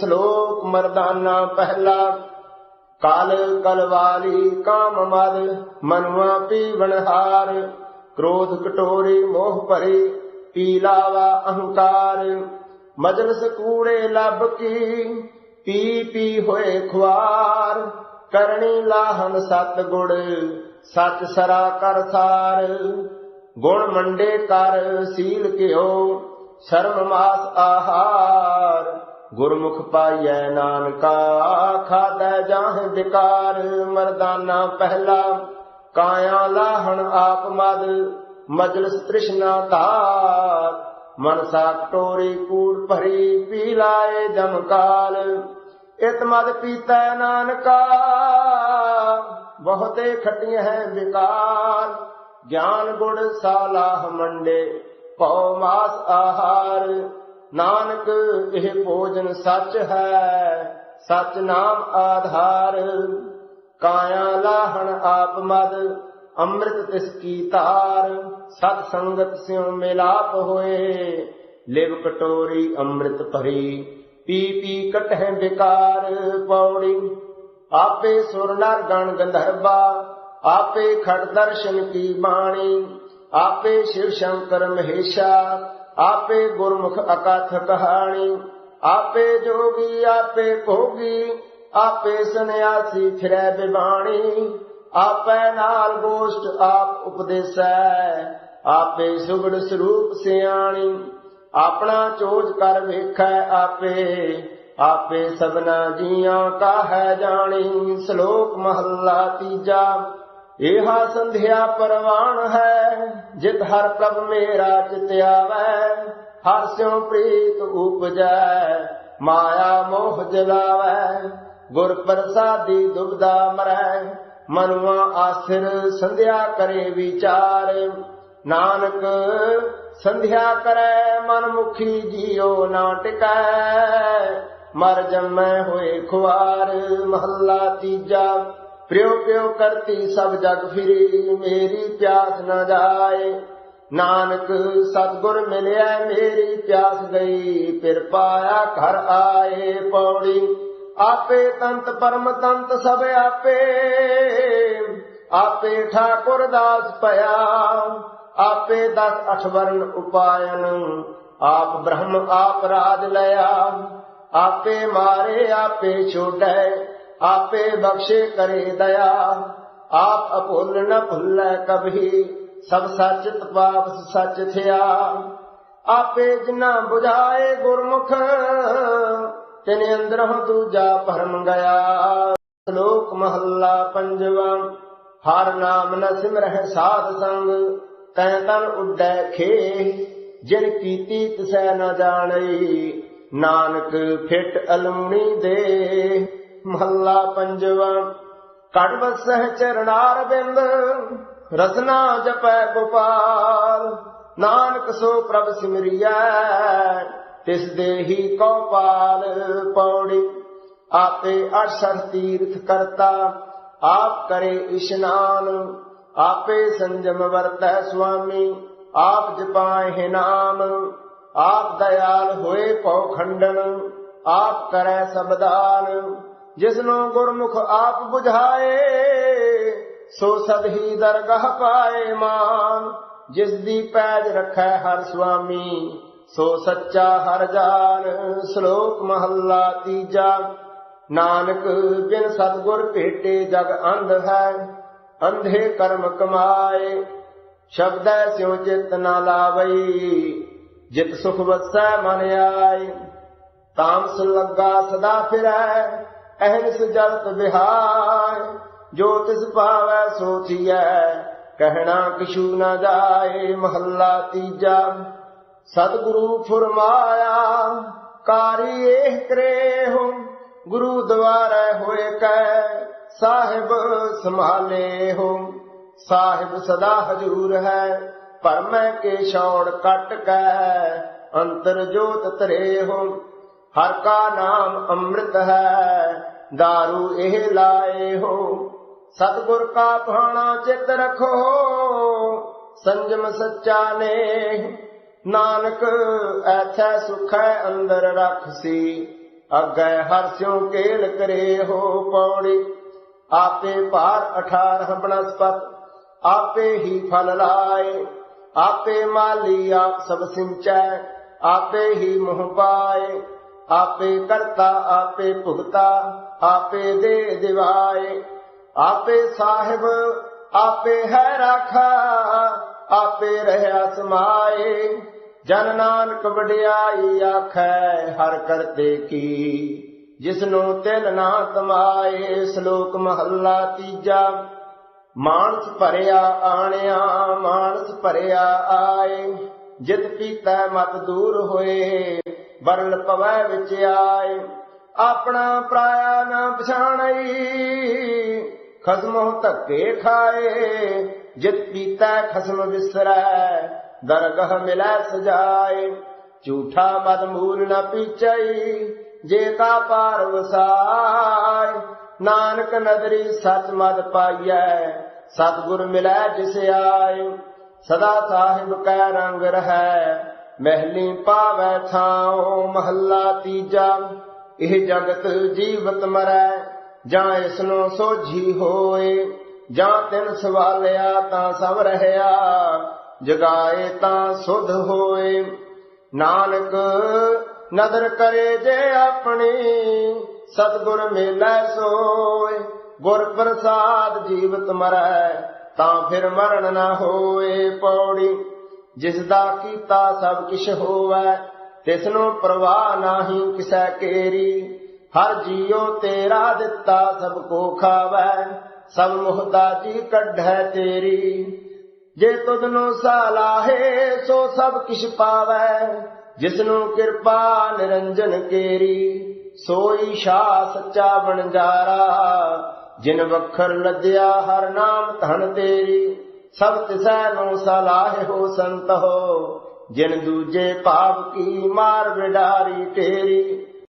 ਸ਼ਲੋਕ ਮਰਦਾਨਾ ਪਹਿਲਾ। ਕਲ ਕਲਵਾਲੀ ਕਾਮ ਮਦ, ਮਨੁਆ ਪੀਵਨ ਕ੍ਰੋਧ ਕਟੋਰੀ ਮੋਹ ਭਰੀ, ਪੀ ਅਹੰਕਾਰ। ਮਜਲਸ ਕੂੜੇ ਲੱਭ ਕੀ, ਪੀ ਪੀ ਹੋਏ ਖੁਆਰ। ਕਰਨੀ ਲਾਹਨ ਸਤ ਗੁੜ ਸਚ ਸਰਾ ਕਰ ਸਾਰ। ਗੁਣ ਮੰਡੇ ਕਰ, ਸੀਲ ਕਿਓ ਸ਼ਰਮ ਮਾਸ ਆਹਾਰ। ਗੁਰਮੁਖ ਪਾਈਐ ਨਾਨਕਾ ਖਾਦੈ ਜਾਹ ਵਿਕਾਰ, ਮਰਦਾਨਾ ਪਹਿਲਾ। ਕਾਇਆ ਲਾਹਣ ਆਪ ਮਦ, ਮਜਲਸ ਤ੍ਰਿਸ਼ਨਾ ਧਾਰ। ਮਨਸਾ ਕਟੋਰੀ ਕੂੜ ਭਰੀ, ਪੀ ਲਾਏ ਜਮਕਾਲ ਇਤ ਮਦ ਪੀਤੈ ਨਾਨਕਾ, ਬਹੁਤੇ ਖਟੀਆਂ ਹੈ ਵਿਕਾਰ। ਗਿਆਨ ਗੁੜ ਸਾਲਾਹ ਮੰਡੇ ਪਉ ਮਾਸ ਆਹਾਰ। ਨਾਨਕ, ਇਹ ਭੋਜਨ ਸੱਚ ਹੈ, ਸਚ ਨਾਮ ਆਧਾਰ। ਕਾਇਆ ਲਾਹਣ ਆਪ ਮਦ, ਅੰਮ੍ਰਿਤ ਤਿਸ ਕੀ ਧਾਰ। ਸਤ ਸੰਗਤ ਸਿਉ ਮਿਲਾਪ ਹੋਏ, ਲਿਵ ਕਟੋਰੀ ਅੰਮ੍ਰਿਤ ਭਰੀ। ਪੀ ਪੀ ਕਟਹਿ ਵਿਕਾਰ ਪੌੜੀ। ਆਪੇ ਸੁਰ ਨਰ ਗਣ ਗੰਧਰਵਾ, ਆਪੇ ਖੜ ਦਰਸ਼ਨ ਕੀ ਬਾਣੀ। ਆਪੇ ਸ਼ਿਵ ਸ਼ੰਕਰ ਮਹੇਸ਼ਾ ਆਪੇ ਗੁਰਮੁਖ ਅਕਥ ਕਹਾਣੀ, ਆਪੇ ਜੋਗੀ, ਆਪੇ ਭੋਗੀ, ਆਪੇ ਸੰਿਆਸੀ ਫਿਰੈ ਬਿਬਾਣੀ। ਆਪੇ ਨਾਲ ਗੋਸ਼ਟ ਆਪ ਉਪਦੇਸੈ, ਆਪੇ ਸੁਗੜ ਸਰੂਪ ਸਿਆਣੀ। ਆਪਣਾ ਚੋਜ ਕਰ ਵੇਖੈ ਆਪੇ ਆਪੇ ਸਭਨਾ ਜੀਆਂ ਕਾ ਹੈ ਜਾਣੀ। ਸ਼ਲੋਕ ਮਹੱਲਾ ਤੀਜਾ। ਇਹਾ ਸੰਧਿਆ ਪਰਵਾਨ ਹੈ, ਜਿਤ ਹਰ ਪ੍ਰਭ ਮੇਰਾ ਚਿਤ ਆਵੈ, ਹਰ ਸਿਉ ਪ੍ਰੀਤ ਉਪਜੈ, ਮਾਇਆ ਮੋਹ ਜਲਾਵੈ, ਗੁਰ ਪ੍ਰਸਾਦੀ ਦੁਬਦਾ ਮਰੈ, ਮਨੁਆ ਆਸਰ ਸੰਧਿਆ ਕਰੇ ਵਿਚਾਰ, ਨਾਨਕ ਸੰਧਿਆ ਕਰੈ, ਮਨ ਮੁਖੀ ਜੀਉ ਨਾ ਟਿਕੈ, ਮਰ ਜੰਮੈ ਹੋਏ ਖੁਆਰ, ਮਹੱਲਾ ਤੀਜਾ ਪ੍ਰਿਉ ਪਿਉ ਕਰਤੀ ਸਭ ਜਗ ਫਿਰੀ, ਮੇਰੀ ਪਿਆਸ ਨ ਜਾਏ। ਨਾਨਕ ਸਤਗੁਰ ਮਿਲਿਆ, ਮੇਰੀ ਪਿਆਸ ਗਈ, ਫਿਰ ਪਾਇਆ ਘਰ ਆਏ ਪੌੜੀ। ਆਪੇ ਤੰਤ ਪਰਮ ਤੰਤ ਸਭ ਆਪੇ ਆਪੇ ਠਾਕੁਰ ਦਾਸ ਭਇਆ। ਆਪੇ ਦਸ ਅਠਵਰਨ ਉਪਾਇਨ, ਆਪ ਬ੍ਰਹਮ ਆਪ ਰਾਜ ਲਿਆ। ਆਪੇ ਮਾਰੇ, ਆਪੇ ਛੋੜੈ ਆਪੇ ਬਖਸ਼ੇ ਕਰੇ ਦਇਆ। ਆਪ ਅਭੁੱਲ ਨ ਭੁੱਲੈ ਕਭੀ ਸਭ ਸੱਚ ਤਪਾਪ ਸੱਚ ਥਿਆ। ਆਪੇ ਜਿਨਾ 부ਝਾਏ ਗੁਰਮੁਖ, ਤਿਨ ਅੰਦਰੋਂ ਦੂਜਾ ਭਰਮ ਗਿਆ। ਸ਼ਲੋਕ ਮਹੱਲਾ ਪੰਜਵਾ, ਹਰ ਨਾਮ ਨ ਸਿਮਰਹਿ ਸਾਧ ਸੰਗ, ਤੈ ਤਨ ਉੱਡੈ ਖੇ ਜਿਨ ਕੀਤੀ ਤਿਸੈ ਨ ਜਾਣਈ ਨਾਨਕ ਫਿਟ ਅਲਮਣੀ ਦੇ ਮਹੱਲਾ ਪੰਜਵਾ। ਕੜ ਵਸਹਿ ਚਰਨਾਰ ਬਿੰਦ, ਰਸਨਾ ਜਪੈ ਗੋਪਾਲ। ਨਾਨਕ ਸੋ ਪ੍ਰਭ ਸਿਮਰਿਐ, ਤਿਸ ਦੇਹੀ ਕੋ ਪਾਲ ਪੌੜੀ। ਆਪੇ ਅਰਸ਼ਰ ਤੀਰਥ ਕਰਤਾ, ਆਪ ਕਰੇ ਇਸ਼ਨਾਨ। ਆਪੇ ਸੰਜਮ ਵਰਤੈ ਸੁਆਮੀ, ਆਪ ਜਪਾਏ ਨਾਮ। ਆਪ ਦਇਆਲ ਹੋਏ ਪਉ ਖੰਡਨ, ਆਪ ਕਰੈ ਸਬਦਾਨ। ਜਿਸਨੂੰ ਗੁਰਮੁਖ ਆਪ 부ਝਾਏ ਸੋ ਸਦਹੀ ਦਰਗਾਹ ਪਾਏ ਮਾਨ। ਜਿਸ ਦੀ ਪੈਜ ਰੱਖੈ ਹਰ ਸੁਆਮੀ, ਸੋ ਸੱਚਾ ਹਰ ਜਾਨ। ਸ਼ਲੋਕ ਮਹੱਲਾ ਤੀਜਾ, ਨਾਨਕ ਬਿਨ ਸਤਗੁਰ ਭੇਟੇ ਜਗ ਅੰਧ ਹੈ, ਅੰਧੇ ਕਰਮ ਕਮਾਏ। ਸ਼ਬਦੈ ਸਿਉ ਚਿਤ ਨਾ ਲਾਵਈ, ਜਿਤ ਸੁਖ ਵਸੈ ਮਨ ਆਏ। ਤਾਮਸ ਲੱਗਾ ਸਦਾ ਫਿਰੈ ਅਹਨਿਸ ਜਲਤ ਬਿਹਾਰ ਜੋ ਤਿਸ ਪਾਵੈ ਸੋ ਥੀਐ, ਕਹਿਣਾ ਕਿਛੂ ਨ ਜਾਏ, ਮਹੱਲਾ ਤੀਜਾ। ਸਤਿਗੁਰੂ ਫਰਮਾਇਆ, ਕਾਰੀ ਇਹ ਕਰੇ ਹੋ ਗੁਰੂ ਦੁਆਰੇ ਹੋਏ ਕੈ, ਸਾਹਿਬ ਸੰਭਾਲੇ ਹੋ ਸਾਹਿਬ ਸਦਾ ਹਜੂਰ ਹੈ, ਪਰ ਮੈਂ ਕੇ ਛੌੜ ਕੱਟ ਕੈ, ਅੰਤਰ ਜੋਤ ਤਰੇ ਹੋ ਹਰ ਕਾ ਨਾਮ ਅੰਮ੍ਰਿਤ ਹੈ दारू ਇਹ ਲਾਏ ਹੋ। ਸਤਗੁਰ ਕਾ ਭਾਣਾ ਚਿਤ ਰਖੋ, ਸੰਜਮ ਸੱਚਾ ਨੇ ਨਾਨਕ ਐਥੈ ਸੁਖੈ ਅੰਦਰ ਰਖਸੀ, ਅੱਗੇ ਹਰਸਿਉ ਕੇਲ ਕਰੇ ਹੋ ਪੌੜੀ। ਆਪੇ ਭਾਰ 18 ਬਨਸਪਤ, ਆਪੇ ਹੀ ਫਲ ਲਾਏ। ਆਪੇ ਮਾਲੀ ਆਪ ਸਭ ਸਿੰਚੈ, ਆਪੇ ਹੀ ਮੋਹ ਪਾਏ। ਆਪੇ ਕਰਤਾ, ਆਪੇ ਭੁਗਤਾ, ਆਪੇ ਦੇ ਦਿਵਾਏ। ਆਪੇ ਸਾਹਿਬ, ਆਪੇ ਹੈ ਰਾਖਾ, ਆਪੇ ਰਹਿਆ ਸਮਾਏ ਜਨ ਨਾਨਕ ਵਡਿਆਈ ਆਖੈ, ਹਰ ਕਰਤੇ ਕੀ ਜਿਸ ਨੂੰ ਤਿਲ ਨਾ ਤਮਾਏ ਸ਼ਲੋਕ ਮਹੱਲਾ ਤੀਜਾ। ਮਾਨਸ ਭਰਿਆ ਆਣਿਆ, ਮਾਨਸ ਭਰਿਆ ਆਏ, ਜਿਤ ਪੀਤੈ ਮਤ ਦੂਰ ਹੋਏ। ਬਰਲ ਪਵੈ ਵਿੱਚ ਆਏ, ਆਪਣਾ ਪਰਾਇਆ ਨਾ ਪਛਾਣਈ। ਖਸਮੋ ਧੱਕੇ ਖਾਏ, ਜਿਤ ਪੀਤਾ ਖਸਮ ਵਿਸਰੈ, ਦਰਗਹ ਮਿਲੈ ਸਜਾਏ। ਝੂਠਾ ਮਦ ਮੂਲ ਨ ਪੀਚਈ, ਜੇ ਕਾ ਪਾਰ ਵਸਾਏ ਨਾਨਕ ਨਦਰੀ ਸਚ ਮਦ ਪਾਈਐ, ਸਤਿਗੁਰ ਮਿਲੈ ਜਿਸ ਆਏ। ਸਦਾ ਸਾਹਿਬ ਕੈ ਰੰਗ ਰਹੈ ਮਹਿਲੀ ਪਾਵੈ ਥਾਉ, ਮਹੱਲਾ ਤੀਜਾ। ਇਹ ਜਗਤ ਜੀਵਤ ਮਰੈ, ਜਾਂ ਇਸਨੂੰ ਸੋਝੀ ਹੋਏ। ਜਾਂ ਤਿਨ ਸਵਾਲਿਆ ਤਾਂ ਸਭ ਰਹਿਆ, ਜਗਾਏ ਤਾਂ ਸੁਧ ਹੋਏ। ਨਾਨਕ, ਨਦਰ ਕਰੇ ਜੇ ਆਪਣੀ, ਸਤਿਗੁਰ ਮੇਲੇ ਸੋਏ। ਗੁਰ ਪ੍ਰਸਾਦ ਜੀਵਤ ਮਰੈ, ਤਾਂ ਫਿਰ ਮਰਨ ਨਾ ਹੋਏ ਪੌੜੀ। ਜਿਸ ਦਾ ਕੀਤਾ ਸਭ ਕਿਛ ਹੋਵੈ ਤਿਸ ਨੂੰ ਪ੍ਰਵਾਹ ਨਾਹੀ ਕਿਸੈ ਕੇਰੀ। ਹਰ ਜੀਉ ਤੇਰਾ ਦਿੱਤਾ ਸਭ ਕੋ ਖਾਵੈ, ਸਭ ਮੁਹਤਾਜੀ ਕੱਢੈ ਤੇਰੀ। ਜੇ ਤੁਧ ਨੂੰ ਸਾਲਾਹੇ ਸੋ ਸਭ ਕਿਛ ਪਾਵੈ ਜਿਸ ਨੂੰ ਕਿਰਪਾ ਨਿਰੰਜਨ ਕੇਰੀ। ਸੋਈ ਸ਼ਾ ਸੱਚਾ ਬਣਜਾਰਾ, ਜਿਨ ਵਖਰ ਲੱਦਿਆ ਹਰ ਨਾਮ ਧਨ ਤੇਰੀ। ਸਭ ਤਿਸੈ ਨੂੰ ਸਲਾਹ ਹੋ ਸੰਤ ਹੋ ਜਿਨ ਦੂਜੇ ਭਾਵ ਕੀ ਮਾਰ ਵਿਡਾਰੀ ਤੇਰੀ